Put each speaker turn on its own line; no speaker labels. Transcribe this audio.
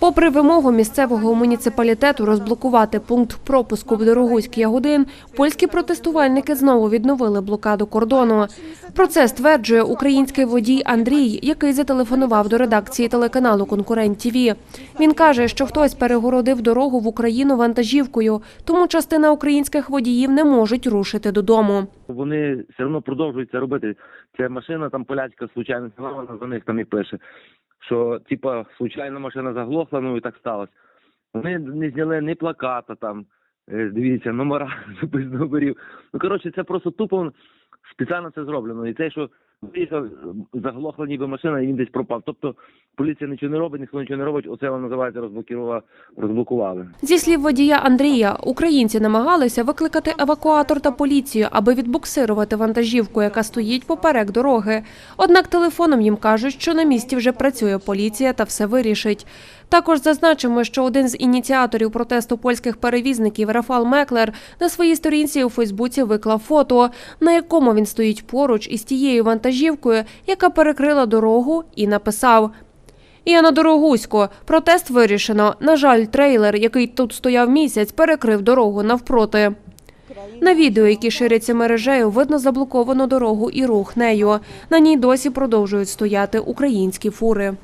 Попри вимогу місцевого муніципалітету розблокувати пункт пропуску в Дорогуський Ягодин, польські протестувальники знову відновили блокаду кордону. Про це стверджує український водій Андрій, який зателефонував до редакції телеканалу Конкурент ТІВІ. Він каже, що хтось перегородив дорогу в Україну вантажівкою, тому частина українських водіїв не можуть рушити додому.
Вони все одно продовжують це робити. Ця машина там поляцька случайно села, вона за них там і пише, що типа случайно машина заглохла, ну і так сталося. Вони не зняли ні плаката там, е, дивіться, номера без номерів. Ну коротше, це просто тупо спеціально це зроблено. І те, що виїхав, заглохла ніби машина, і він десь пропав. Тобто поліція нічого не робить, ніхто нічого не робить. Оце воно називається розблокували. розблокували.
Зі слів водія Андрія, українці намагалися викликати евакуатор та поліцію, аби відбуксирувати вантажівку, яка стоїть поперек дороги. Однак телефоном їм кажуть, що на місці вже працює поліція та все вирішить. Також зазначимо, що один з ініціаторів протесту польських перевізників Рафал Меклер на своїй сторінці у Фейсбуці виклав фото, на якому він стоїть поруч із тією вантажівкою, яка перекрила дорогу, і написав. Я на Дорогусько. Протест вирішено. На жаль, трейлер, який тут стояв місяць, перекрив дорогу навпроти. На відео, які ширяться мережею, видно заблоковану дорогу і рух нею. На ній досі продовжують стояти українські фури.